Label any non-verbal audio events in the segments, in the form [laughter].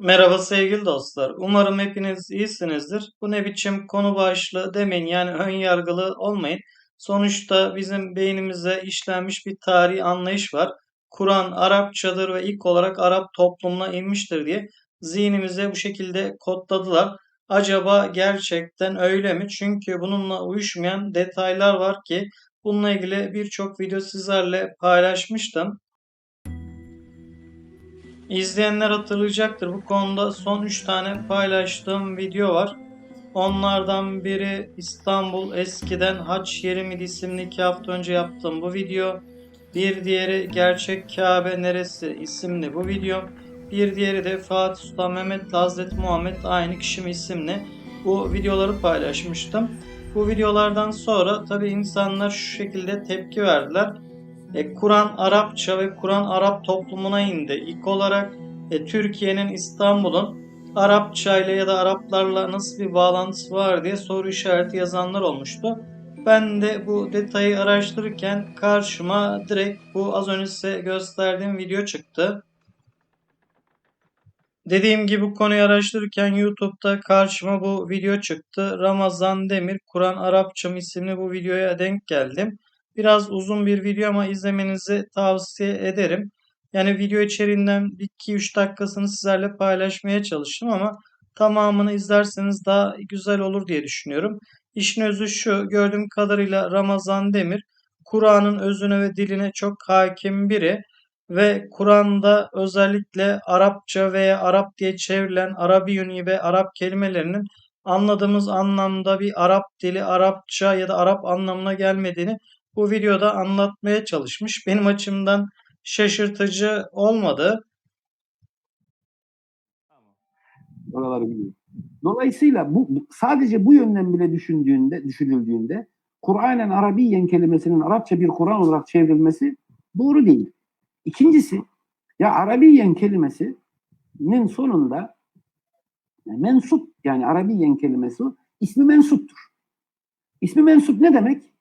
Merhaba sevgili dostlar. Umarım hepiniz iyisinizdir. Bu ne biçim konu başlığı demeyin yani ön yargılı olmayın. Sonuçta bizim beynimize işlenmiş bir tarihi anlayış var. Kur'an Arapçadır ve ilk olarak Arap toplumuna inmiştir diye zihnimize bu şekilde kodladılar. Acaba gerçekten öyle mi? Çünkü bununla uyuşmayan detaylar var ki bununla ilgili birçok video sizlerle paylaşmıştım. İzleyenler hatırlayacaktır. Bu konuda son 3 tane paylaştığım video var. Onlardan biri İstanbul eskiden Haç Yeri miydi isimli 2 hafta önce yaptığım bu video. Bir diğeri Gerçek Kabe Neresi isimli bu video. Bir diğeri de Fatih Sultan Mehmet Hazreti Muhammed aynı kişi mi isimli bu videoları paylaşmıştım. Bu videolardan sonra tabi insanlar şu şekilde tepki verdiler. E, Kur'an Arapça ve Kur'an Arap toplumuna indi. İlk olarak e, Türkiye'nin İstanbul'un Arapça ile ya da Araplarla nasıl bir bağlantısı var diye soru işareti yazanlar olmuştu. Ben de bu detayı araştırırken karşıma direkt bu az önce size gösterdiğim video çıktı. Dediğim gibi bu konuyu araştırırken YouTube'da karşıma bu video çıktı. Ramazan Demir Kur'an Arapça isimli bu videoya denk geldim. Biraz uzun bir video ama izlemenizi tavsiye ederim. Yani video içeriğinden 2-3 dakikasını sizlerle paylaşmaya çalıştım ama tamamını izlerseniz daha güzel olur diye düşünüyorum. İşin özü şu, gördüğüm kadarıyla Ramazan Demir, Kur'an'ın özüne ve diline çok hakim biri ve Kur'an'da özellikle Arapça veya Arap diye çevrilen Arabiyuni ve Arap kelimelerinin anladığımız anlamda bir Arap dili, Arapça ya da Arap anlamına gelmediğini bu videoda anlatmaya çalışmış. Benim açımdan şaşırtıcı olmadı. Oraları biliyor. Dolayısıyla bu sadece bu yönden bile düşündüğünde, düşünüldüğünde Kur'anen Arabiyen kelimesinin Arapça bir Kur'an olarak çevrilmesi doğru değil. İkincisi ya Arabiyen kelimesinin sonunda yani mensup yani Arabiyen kelimesi ismi mensuptur. İsmi mensup ne demek?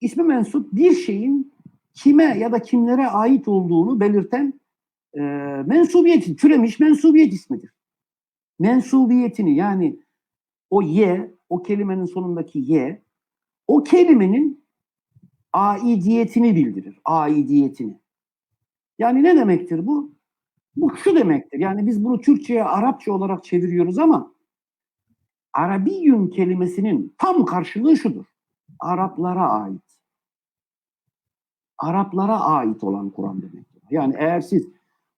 İsmi mensup bir şeyin kime ya da kimlere ait olduğunu belirten e, mensubiyet, türemiş mensubiyet ismidir mensubiyetini yani o ye, o kelimenin sonundaki ye, o kelimenin aidiyetini bildirir. Aidiyetini. Yani ne demektir bu? Bu şu demektir. Yani biz bunu Türkçe'ye Arapça olarak çeviriyoruz ama Arabiyün kelimesinin tam karşılığı şudur. Araplara ait. Araplara ait olan Kur'an demektir. Yani eğer siz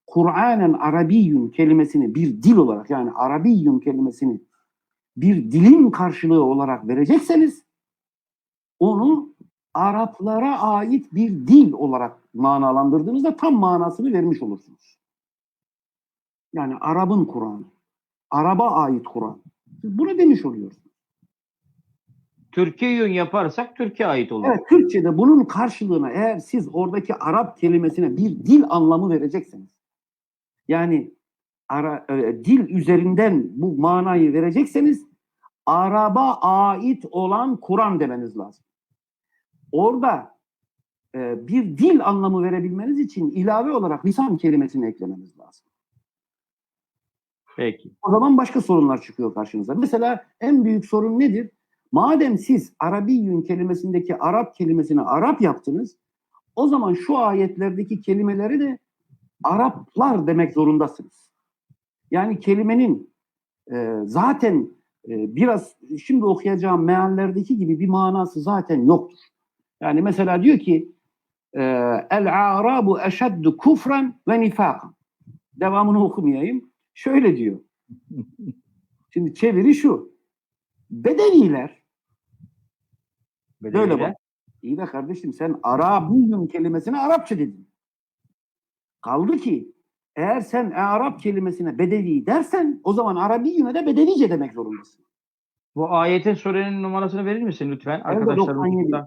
Kur'anen Arabiyyun kelimesini bir dil olarak yani Arabiyyun kelimesini bir dilin karşılığı olarak verecekseniz onu Araplara ait bir dil olarak manalandırdığınızda tam manasını vermiş olursunuz. Yani Arap'ın Kur'an'ı. Araba ait Kur'an. Bunu demiş oluyorsunuz. Türkiye yön yaparsak Türkiye ait olur. Evet Türkçe'de bunun karşılığına eğer siz oradaki Arap kelimesine bir dil anlamı verecekseniz yani ara, e, dil üzerinden bu manayı verecekseniz Araba ait olan Kur'an demeniz lazım. Orada e, bir dil anlamı verebilmeniz için ilave olarak lisan kelimesini eklemeniz lazım. Peki. O zaman başka sorunlar çıkıyor karşınıza. Mesela en büyük sorun nedir? Madem siz Arabiyyün kelimesindeki Arap kelimesini Arap yaptınız, o zaman şu ayetlerdeki kelimeleri de Araplar demek zorundasınız. Yani kelimenin e, zaten e, biraz şimdi okuyacağım meallerdeki gibi bir manası zaten yoktur. Yani mesela diyor ki e, el-arabu eşeddu kufran ve nifakan. Devamını okumayayım. Şöyle diyor. [laughs] Şimdi çeviri şu. Bedeviler Böyle bak. İyi de kardeşim sen Arabiyun kelimesine Arapça dedin. Kaldı ki eğer sen Arap kelimesine bedevi dersen o zaman Arabiyun'a da bedevice demek zorundasın. Bu ayetin surenin numarasını verir misin lütfen? Tevbe Arkadaşlar 97. lütfen.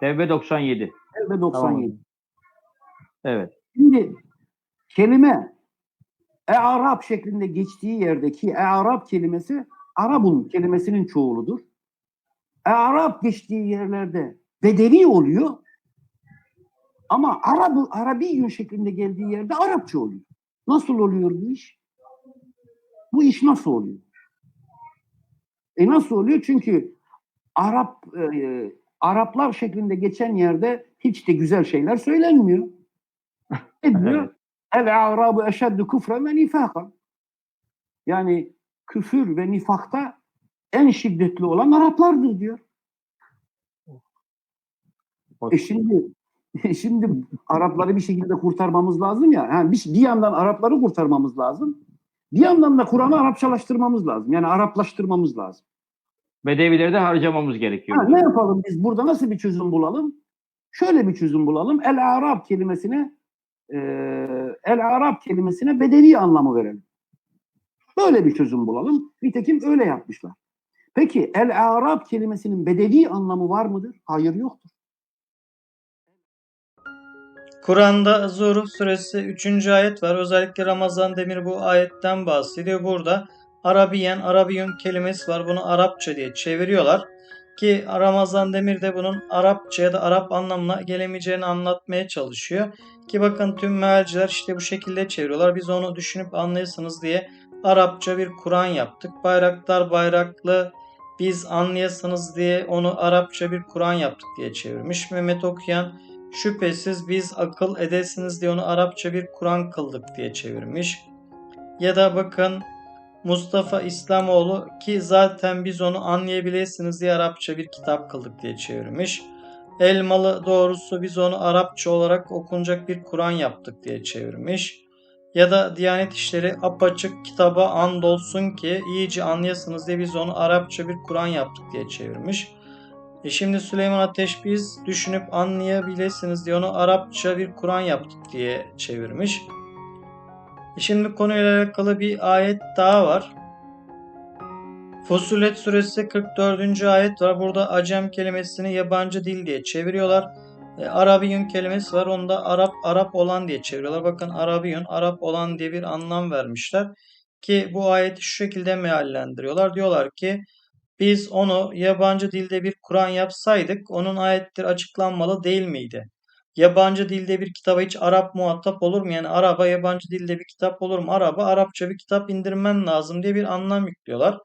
Tevbe 97. Ve 97. Tamam. Evet. Şimdi kelime e-Arap şeklinde geçtiği yerdeki e-Arap kelimesi Arabun kelimesinin çoğuludur. E-Arap geçtiği yerlerde bedevi oluyor. Ama Arabı, Arabiyun şeklinde geldiği yerde Arapça oluyor. Nasıl oluyor bu iş? Bu iş nasıl oluyor? E nasıl oluyor? Çünkü Arap e, Araplar şeklinde geçen yerde hiç de güzel şeyler söylenmiyor. [laughs] Ne diyor? El arabu eşeddu küfren ve nifakan. Yani küfür ve nifakta en şiddetli olan Araplardır diyor. E şimdi şimdi Arapları bir şekilde kurtarmamız lazım ya. Yani bir, bir yandan Arapları kurtarmamız lazım. Bir yandan da Kur'an'ı Arapçalaştırmamız lazım. Yani Araplaştırmamız lazım. Bedevileri de harcamamız Ha, gerekiyor. ne yapalım biz burada nasıl bir çözüm bulalım? Şöyle bir çözüm bulalım. El Arap kelimesine e, El Arap kelimesine bedevi anlamı verelim. Böyle bir çözüm bulalım. Nitekim öyle yapmışlar. Peki El Arap kelimesinin bedevi anlamı var mıdır? Hayır yoktur. Kur'an'da Zuhruf suresi 3. ayet var. Özellikle Ramazan Demir bu ayetten bahsediyor. Burada Arabiyen, Arabiyun kelimesi var. Bunu Arapça diye çeviriyorlar. Ki Ramazan Demir de bunun Arapça ya da Arap anlamına gelemeyeceğini anlatmaya çalışıyor. Ki bakın tüm mealciler işte bu şekilde çeviriyorlar. Biz onu düşünüp anlayasınız diye Arapça bir Kur'an yaptık. Bayraktar bayraklı biz anlayasınız diye onu Arapça bir Kur'an yaptık diye çevirmiş. Mehmet Okuyan Şüphesiz biz akıl edesiniz diye onu Arapça bir Kur'an kıldık diye çevirmiş. Ya da bakın Mustafa İslamoğlu ki zaten biz onu anlayabilirsiniz diye Arapça bir kitap kıldık diye çevirmiş. Elmalı doğrusu biz onu Arapça olarak okunacak bir Kur'an yaptık diye çevirmiş. Ya da Diyanet İşleri apaçık kitaba andolsun ki iyice anlayasınız diye biz onu Arapça bir Kur'an yaptık diye çevirmiş. E şimdi Süleyman Ateş biz düşünüp anlayabilirsiniz diye onu Arapça bir Kur'an yaptık diye çevirmiş. E şimdi konuyla alakalı bir ayet daha var. Fussilet suresi 44. ayet var. Burada acem kelimesini yabancı dil diye çeviriyorlar. E, Arabiyun kelimesi var. Onu da Arap Arap olan diye çeviriyorlar. Bakın Arabiyun Arap olan diye bir anlam vermişler. Ki bu ayeti şu şekilde meallendiriyorlar. Diyorlar ki biz onu yabancı dilde bir Kur'an yapsaydık onun ayetleri açıklanmalı değil miydi? Yabancı dilde bir kitaba hiç Arap muhatap olur mu? Yani araba yabancı dilde bir kitap olur mu? Araba Arapça bir kitap indirmen lazım diye bir anlam yüklüyorlar.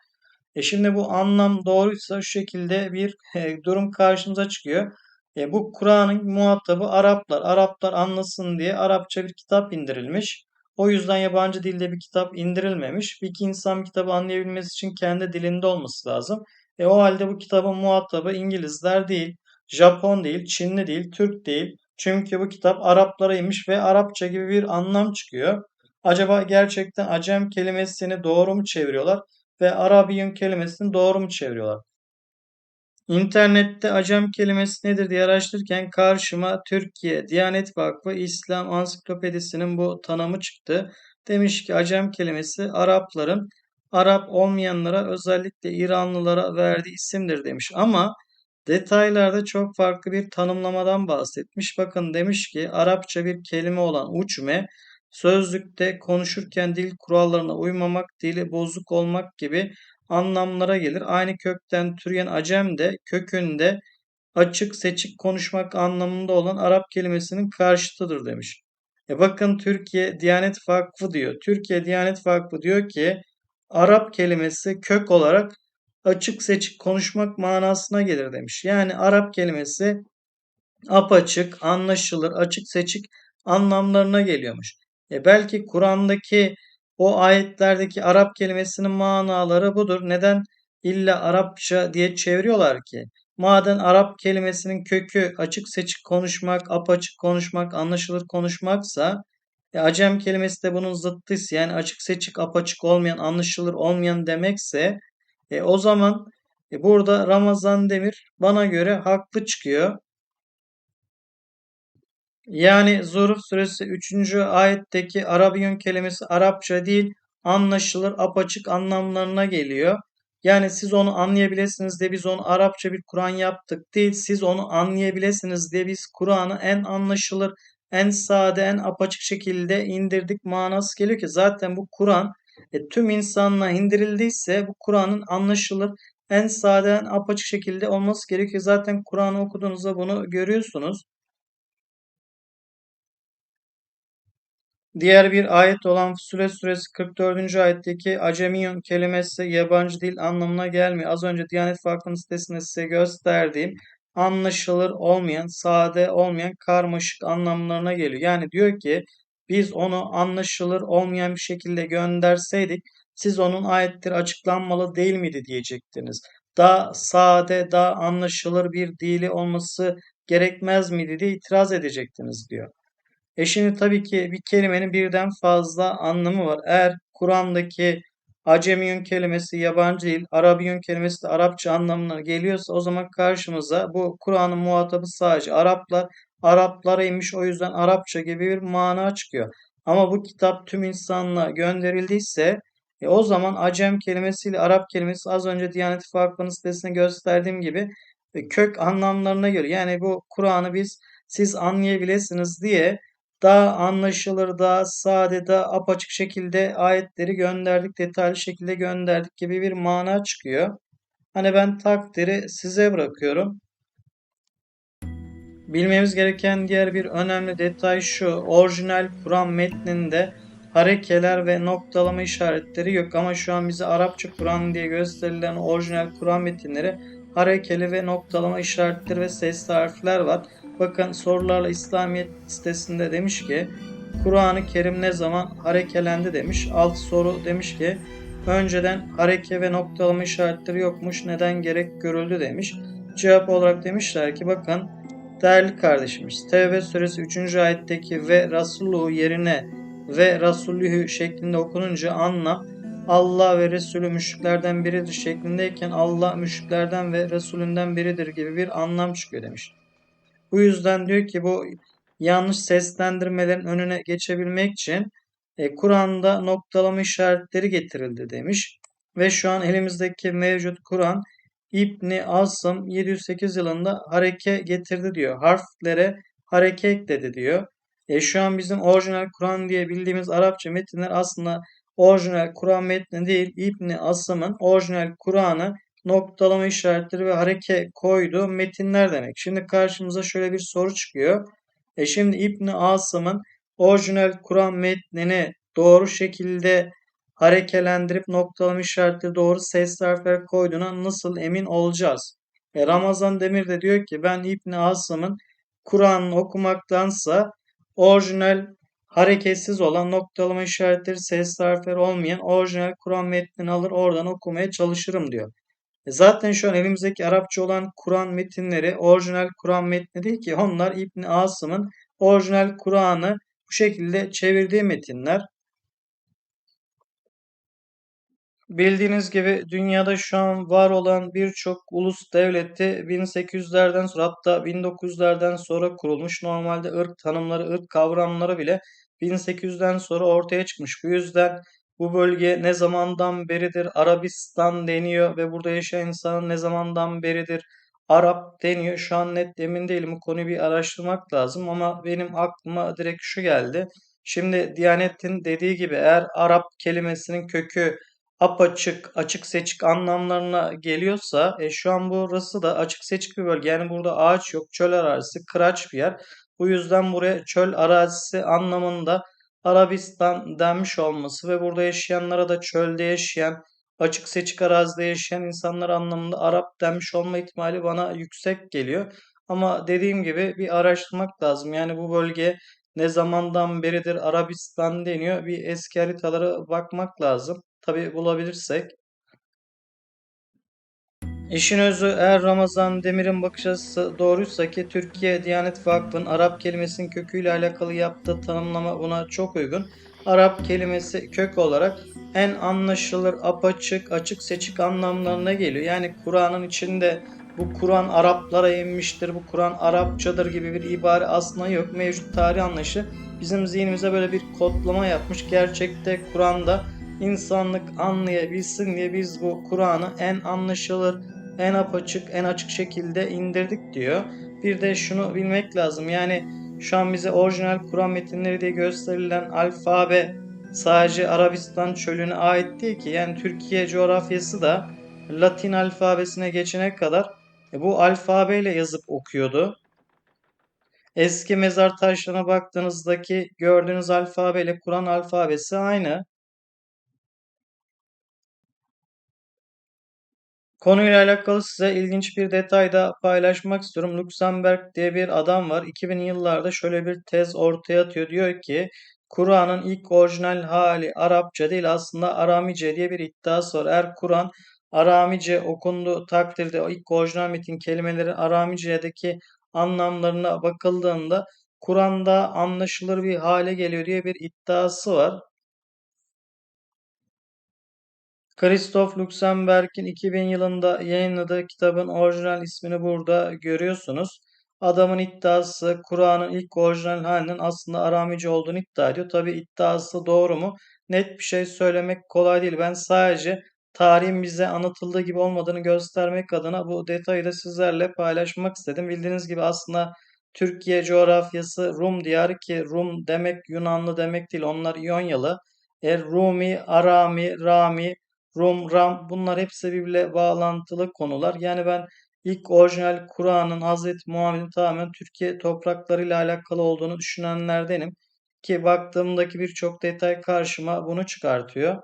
E şimdi bu anlam doğruysa şu şekilde bir [laughs] e, durum karşımıza çıkıyor. E, bu Kur'an'ın muhatabı Araplar. Araplar anlasın diye Arapça bir kitap indirilmiş. O yüzden yabancı dilde bir kitap indirilmemiş. Bir iki insan kitabı anlayabilmesi için kendi dilinde olması lazım. E o halde bu kitabın muhatabı İngilizler değil, Japon değil, Çinli değil, Türk değil. Çünkü bu kitap Araplaraymış ve Arapça gibi bir anlam çıkıyor. Acaba gerçekten Acem kelimesini doğru mu çeviriyorlar ve Arabiyun kelimesini doğru mu çeviriyorlar? İnternette Acem kelimesi nedir diye araştırırken karşıma Türkiye Diyanet Vakfı İslam Ansiklopedisi'nin bu tanımı çıktı. Demiş ki Acem kelimesi Arapların Arap olmayanlara özellikle İranlılara verdiği isimdir demiş. Ama detaylarda çok farklı bir tanımlamadan bahsetmiş. Bakın demiş ki Arapça bir kelime olan uçme sözlükte konuşurken dil kurallarına uymamak, dili bozuk olmak gibi anlamlara gelir. Aynı kökten türeyen acem de kökünde açık seçik konuşmak anlamında olan Arap kelimesinin karşıtıdır demiş. E bakın Türkiye Diyanet Vakfı diyor. Türkiye Diyanet Vakfı diyor ki Arap kelimesi kök olarak açık seçik konuşmak manasına gelir demiş. Yani Arap kelimesi apaçık, anlaşılır, açık seçik anlamlarına geliyormuş. E belki Kur'an'daki o ayetlerdeki Arap kelimesinin manaları budur. Neden illa Arapça diye çeviriyorlar ki? Madem Arap kelimesinin kökü açık seçik konuşmak, apaçık konuşmak, anlaşılır konuşmaksa e, Acem kelimesi de bunun zıttıysa yani açık seçik, apaçık olmayan, anlaşılır olmayan demekse e, o zaman e, burada Ramazan Demir bana göre haklı çıkıyor. Yani Zuhruf suresi 3. ayetteki Arabiyun kelimesi Arapça değil anlaşılır apaçık anlamlarına geliyor. Yani siz onu anlayabilirsiniz diye biz onu Arapça bir Kur'an yaptık değil. Siz onu anlayabilirsiniz diye biz Kur'an'ı en anlaşılır, en sade, en apaçık şekilde indirdik manası geliyor ki zaten bu Kur'an e, tüm insanlığa indirildiyse bu Kur'an'ın anlaşılır, en sade, en apaçık şekilde olması gerekiyor. Zaten Kur'an'ı okuduğunuzda bunu görüyorsunuz. Diğer bir ayet olan Süre suresi 44. ayetteki acemiyun kelimesi yabancı dil anlamına gelmiyor. Az önce Diyanet Vakfı'nın sitesinde size gösterdiğim anlaşılır olmayan, sade olmayan, karmaşık anlamlarına geliyor. Yani diyor ki biz onu anlaşılır olmayan bir şekilde gönderseydik siz onun ayetleri açıklanmalı değil miydi diyecektiniz. Daha sade, daha anlaşılır bir dili olması gerekmez miydi diye itiraz edecektiniz diyor. E şimdi tabii ki bir kelimenin birden fazla anlamı var. Eğer Kur'an'daki Acemiyün kelimesi yabancı dil, Arabiyün kelimesi de Arapça anlamına geliyorsa o zaman karşımıza bu Kur'an'ın muhatabı sadece Araplar, Araplara o yüzden Arapça gibi bir mana çıkıyor. Ama bu kitap tüm insanlığa gönderildiyse e, o zaman Acem kelimesiyle Arap kelimesi az önce Diyanet Vakfı'nın sitesinde gösterdiğim gibi e, kök anlamlarına göre yani bu Kur'an'ı biz siz anlayabilirsiniz diye daha anlaşılır, daha sade, daha apaçık şekilde ayetleri gönderdik, detaylı şekilde gönderdik gibi bir mana çıkıyor. Hani ben takdiri size bırakıyorum. Bilmemiz gereken diğer bir önemli detay şu. Orijinal Kur'an metninde harekeler ve noktalama işaretleri yok ama şu an bize Arapça Kur'an diye gösterilen orijinal Kur'an metinleri harekeli ve noktalama işaretleri ve sesli harfler var. Bakın sorularla İslamiyet sitesinde demiş ki Kur'an-ı Kerim ne zaman harekelendi demiş. Alt soru demiş ki önceden hareke ve noktalama işaretleri yokmuş neden gerek görüldü demiş. Cevap olarak demişler ki bakın değerli kardeşimiz Tevbe suresi 3. ayetteki ve Rasuluhu yerine ve Rasulühü şeklinde okununca anlam Allah ve Resulü müşriklerden biridir şeklindeyken Allah müşriklerden ve Resulünden biridir gibi bir anlam çıkıyor demiş. Bu yüzden diyor ki bu yanlış seslendirmelerin önüne geçebilmek için e, Kur'an'da noktalama işaretleri getirildi demiş. Ve şu an elimizdeki mevcut Kur'an İbni Asım 708 yılında hareke getirdi diyor. Harflere hareke ekledi diyor. E, şu an bizim orijinal Kur'an diye bildiğimiz Arapça metinler aslında orijinal Kur'an metni değil. İbni Asım'ın orijinal Kur'an'ı noktalama işaretleri ve hareke koyduğu metinler demek. Şimdi karşımıza şöyle bir soru çıkıyor. E şimdi İbn Asım'ın orijinal Kur'an metnini doğru şekilde harekelendirip noktalama işaretleri doğru sesli harfler koyduğuna nasıl emin olacağız? E Ramazan Demir de diyor ki ben İbn Asım'ın Kur'an'ı okumaktansa orijinal hareketsiz olan noktalama işaretleri sesli harfler olmayan orijinal Kur'an metnini alır oradan okumaya çalışırım diyor. Zaten şu an elimizdeki Arapça olan Kur'an metinleri orijinal Kur'an metni değil ki onlar İbn Asım'ın orijinal Kur'an'ı bu şekilde çevirdiği metinler. Bildiğiniz gibi dünyada şu an var olan birçok ulus devleti 1800'lerden sonra hatta 1900'lerden sonra kurulmuş. Normalde ırk tanımları, ırk kavramları bile 1800'den sonra ortaya çıkmış. Bu yüzden bu bölge ne zamandan beridir Arabistan deniyor ve burada yaşayan insanın ne zamandan beridir Arap deniyor. Şu an net emin değilim. Bu konuyu bir araştırmak lazım ama benim aklıma direkt şu geldi. Şimdi Diyanet'in dediği gibi eğer Arap kelimesinin kökü apaçık, açık seçik anlamlarına geliyorsa e, şu an burası da açık seçik bir bölge. Yani burada ağaç yok, çöl arazisi, kıraç bir yer. Bu yüzden buraya çöl arazisi anlamında Arabistan denmiş olması ve burada yaşayanlara da çölde yaşayan, açık seçik arazide yaşayan insanlar anlamında Arap denmiş olma ihtimali bana yüksek geliyor. Ama dediğim gibi bir araştırmak lazım. Yani bu bölge ne zamandan beridir Arabistan deniyor. Bir eski haritalara bakmak lazım. Tabi bulabilirsek. İşin özü eğer Ramazan Demir'in bakış açısı doğruysa ki Türkiye Diyanet Vakfı'nın Arap kelimesinin köküyle alakalı yaptığı tanımlama buna çok uygun. Arap kelimesi kök olarak en anlaşılır, apaçık, açık seçik anlamlarına geliyor. Yani Kur'an'ın içinde bu Kur'an Araplara inmiştir, bu Kur'an Arapçadır gibi bir ibare aslında yok. Mevcut tarih anlayışı bizim zihnimize böyle bir kodlama yapmış. Gerçekte Kur'an'da insanlık anlayabilsin diye biz bu Kur'an'ı en anlaşılır, en apaçık, en açık şekilde indirdik diyor. Bir de şunu bilmek lazım. Yani şu an bize orijinal Kur'an metinleri diye gösterilen alfabe sadece Arabistan çölüne ait değil ki. Yani Türkiye coğrafyası da Latin alfabesine geçene kadar e, bu alfabeyle yazıp okuyordu. Eski mezar taşlarına baktığınızdaki gördüğünüz alfabeyle Kur'an alfabesi aynı. Konuyla alakalı size ilginç bir detay da paylaşmak istiyorum. Luxemburg diye bir adam var. 2000'li yıllarda şöyle bir tez ortaya atıyor. Diyor ki Kur'an'ın ilk orijinal hali Arapça değil aslında Aramice diye bir iddiası var. Eğer Kur'an Aramice okunduğu takdirde o ilk orijinal metin kelimeleri Aramice'deki anlamlarına bakıldığında Kur'an'da anlaşılır bir hale geliyor diye bir iddiası var. Christoph Luxemburg'in 2000 yılında yayınladığı kitabın orijinal ismini burada görüyorsunuz. Adamın iddiası Kur'an'ın ilk orijinal halinin aslında Aramice olduğunu iddia ediyor. Tabi iddiası doğru mu? Net bir şey söylemek kolay değil. Ben sadece tarihin bize anlatıldığı gibi olmadığını göstermek adına bu detayı da sizlerle paylaşmak istedim. Bildiğiniz gibi aslında Türkiye coğrafyası Rum diyarı ki Rum demek Yunanlı demek değil. Onlar İyonyalı. E, Rumi, Arami, Rami, Rum, Ram bunlar hepsi birbirle bağlantılı konular. Yani ben ilk orijinal Kur'an'ın Hazreti Muhammed'in tamamen Türkiye topraklarıyla alakalı olduğunu düşünenlerdenim. Ki baktığımdaki birçok detay karşıma bunu çıkartıyor.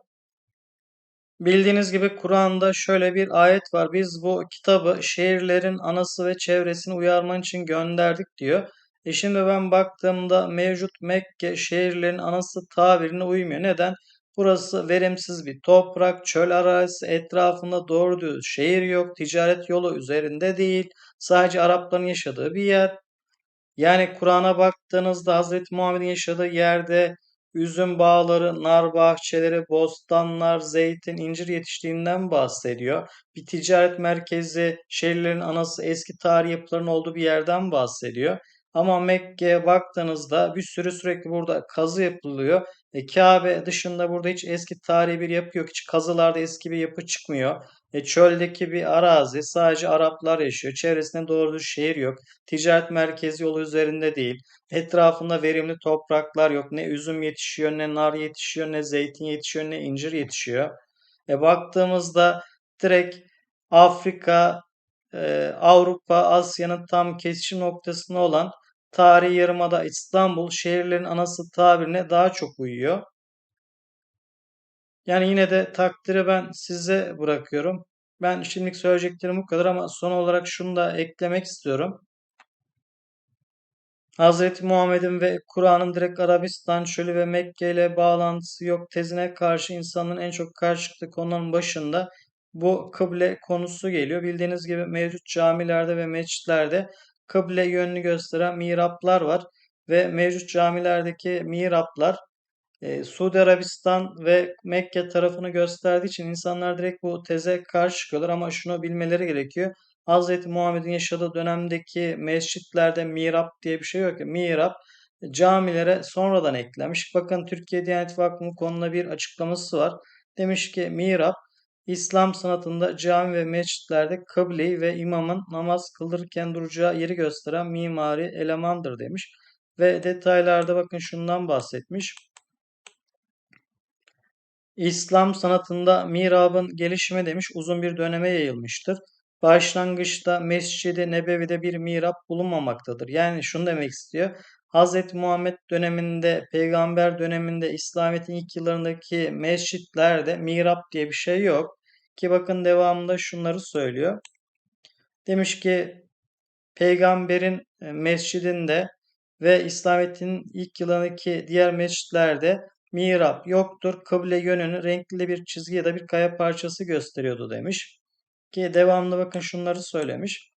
Bildiğiniz gibi Kur'an'da şöyle bir ayet var. Biz bu kitabı şehirlerin anası ve çevresini uyarman için gönderdik diyor. E şimdi ben baktığımda mevcut Mekke şehirlerin anası tabirine uymuyor. Neden? Burası verimsiz bir toprak, çöl arazisi, etrafında doğru düz şehir yok, ticaret yolu üzerinde değil, sadece Arapların yaşadığı bir yer. Yani Kur'an'a baktığınızda Hz. Muhammed'in yaşadığı yerde üzüm bağları, nar bahçeleri, bostanlar, zeytin, incir yetiştiğinden bahsediyor. Bir ticaret merkezi, şehirlerin anası, eski tarih yapılarının olduğu bir yerden bahsediyor. Ama Mekke'ye baktığınızda bir sürü sürekli burada kazı yapılıyor. E, Kabe dışında burada hiç eski tarihi bir yapı yok. Hiç kazılarda eski bir yapı çıkmıyor. E, çöldeki bir arazi sadece Araplar yaşıyor. Çevresinde doğru düz şehir yok. Ticaret merkezi yolu üzerinde değil. Etrafında verimli topraklar yok. Ne üzüm yetişiyor, ne nar yetişiyor, ne zeytin yetişiyor, ne incir yetişiyor. E, baktığımızda direkt Afrika, e, Avrupa, Asya'nın tam kesişim noktasında olan Tarihi Yarımada İstanbul şehirlerin anası tabirine daha çok uyuyor. Yani yine de takdiri ben size bırakıyorum. Ben şimdilik söyleyeceklerim bu kadar ama son olarak şunu da eklemek istiyorum. Hz. Muhammed'in ve Kur'an'ın direkt Arabistan çölü ve Mekke ile bağlantısı yok tezine karşı insanların en çok karşı çıktığı konuların başında bu kıble konusu geliyor. Bildiğiniz gibi mevcut camilerde ve mescitlerde kıble yönünü gösteren mihraplar var ve mevcut camilerdeki mihraplar e, Suudi Arabistan ve Mekke tarafını gösterdiği için insanlar direkt bu teze karşı çıkıyorlar ama şunu bilmeleri gerekiyor. Hz. Muhammed'in yaşadığı dönemdeki mescitlerde mihrap diye bir şey yok. Mihrap camilere sonradan eklenmiş. Bakın Türkiye Diyanet Vakfı'nın konuda bir açıklaması var. Demiş ki mihrap İslam sanatında cami ve mescitlerde kıbleyi ve imamın namaz kıldırırken duracağı yeri gösteren mimari elemandır demiş. Ve detaylarda bakın şundan bahsetmiş. İslam sanatında mihrabın gelişimi demiş uzun bir döneme yayılmıştır. Başlangıçta Mescid-i Nebevi'de bir mihrap bulunmamaktadır. Yani şunu demek istiyor. Hz. Muhammed döneminde, peygamber döneminde, İslamiyet'in ilk yıllarındaki mescitlerde mihrap diye bir şey yok. Ki bakın devamında şunları söylüyor. Demiş ki peygamberin e, mescidinde ve İslamiyet'in ilk yılındaki diğer mescitlerde mihrap yoktur. Kıble yönünü renkli bir çizgi ya da bir kaya parçası gösteriyordu demiş. Ki devamlı bakın şunları söylemiş.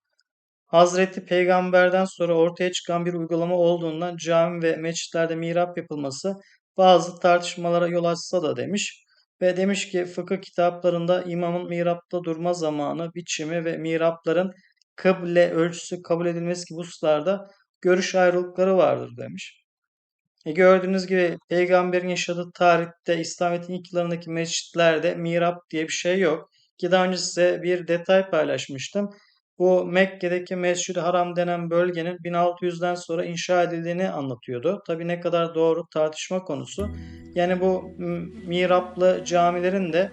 Hazreti Peygamber'den sonra ortaya çıkan bir uygulama olduğundan cami ve mescitlerde mihrap yapılması bazı tartışmalara yol açsa da demiş. Ve demiş ki fıkıh kitaplarında imamın mihrapta durma zamanı, biçimi ve mihrapların kıble ölçüsü kabul edilmesi gibi hususlarda görüş ayrılıkları vardır demiş. E gördüğünüz gibi peygamberin yaşadığı tarihte İslamiyet'in ilk yıllarındaki mescitlerde mihrap diye bir şey yok. Ki daha önce size bir detay paylaşmıştım. Bu Mekke'deki Mescid-i Haram denen bölgenin 1600'den sonra inşa edildiğini anlatıyordu. Tabi ne kadar doğru tartışma konusu. Yani bu mihraplı camilerin de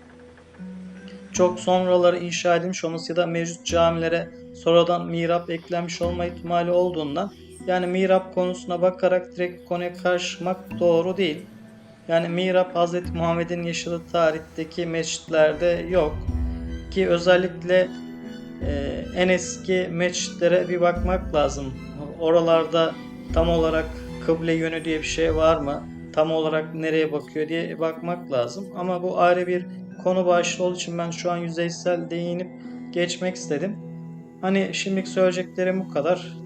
çok sonraları inşa edilmiş olması ya da mevcut camilere sonradan mihrap eklenmiş olma ihtimali olduğundan Yani mihrap konusuna bakarak direkt konuya karışmak doğru değil. Yani mihrap Hz. Muhammed'in yaşadığı tarihteki mescitlerde yok. Ki özellikle e, en eski mescitlere bir bakmak lazım. Oralarda tam olarak kıble yönü diye bir şey var mı? Tam olarak nereye bakıyor diye bakmak lazım. Ama bu ayrı bir konu başlığı olduğu için ben şu an yüzeysel değinip geçmek istedim. Hani şimdilik söyleyeceklerim bu kadar.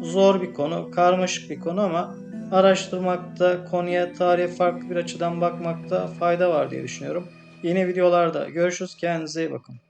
Zor bir konu, karmaşık bir konu ama araştırmakta, konuya, tarihe farklı bir açıdan bakmakta fayda var diye düşünüyorum. Yeni videolarda görüşürüz. Kendinize iyi bakın.